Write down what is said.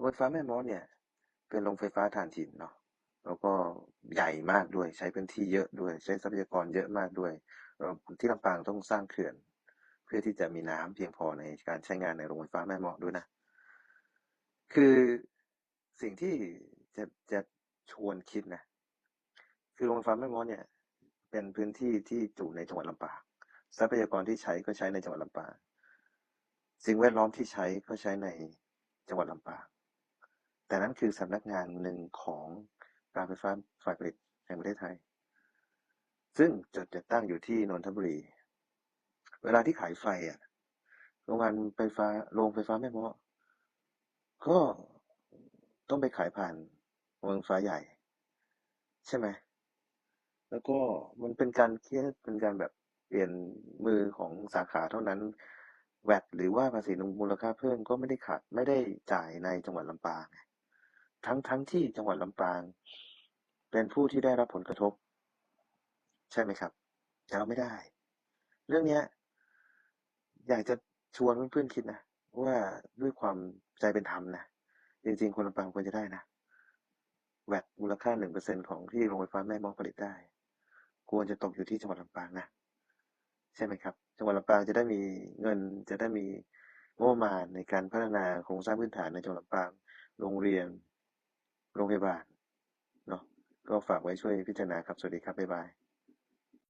โรงไฟฟ้าแม่มอสเนี่ย เป็นโรงไฟฟ้าถ่านหินเนาะแล้วก็ใหญ่มากด้วยใช้พื้นที่เยอะด้วยใช้ทรัพยากรเยอะมากด้วยที่ลำปางต้องสร้างเขื่อน เพื่อที่จะมีน้ำเพียงพอในการใช้งานในโรงไฟฟ้าแม่เมาะด้วยนะ คือสิ่งที่จะจะชวนคิดนะ คือโรงไฟฟ้าแม่เมาะเนี่ย เป็นพื้นที่ที่อยู่ในจังหวัดลำปางทรัพยากรที่ใช้ก็ใช้ในจังหวัดลำปางสิ่งแวดล้อมที่ใช้ก็ใช้ในจังหวัดลำปาง แต่นั่นคือสำนักงานหนึ่งของการไฟฟ้าฝ่ายผลิตแห่งประเทศไทย ซึ่งจดจะตั้งอยู่ที่นนทบุรี เวลาที่ขายไฟอะ โรงงานไฟฟ้า โรงไฟฟ้าแม่เมาะก็ต้องไปขายผ่านโรงไฟฟ้าใหญ่ ใช่ไหม แล้วก็มันเป็นการแค่เป็นการแบบเปลี่ยนมือของสาขาเท่านั้นแวดหรือว่าภาษีมูลค่าเพิ่มก็ไม่ได้ขาดไม่ได้จ่ายในจังหวัดลำปางไง ทั้งทั้งที่จังหวัดลำปาง เป็นผู้ที่ได้รับผลกระทบ ใช่ไหมครับแต่เราไม่ได้ เรื่องเนี้ย อยากจะชวนเพื่อนๆคิดนะว่าด้วยความใจเป็นธรรมนะจริงๆ คนลำปางควรจะได้นะแวดมูลค่าหนึ่งเปอร์เซ็นของที่โรงไฟฟ้าแม่มอผลิตได้ ควรจะตกอยู่ที่จังหวัดลำปางนะใช่ไหมครับ จังหวัดลำปางจะได้มีเงินจะได้มีงบประมาณในการพัฒนาโครงสร้างพื้นฐานในจังหวัดลำปาง โรงเรียน โรงพยาบาลเนาะก็ฝากไว้ช่วยพิจารณาครับ สวัสดีครับ บ๊ายบาย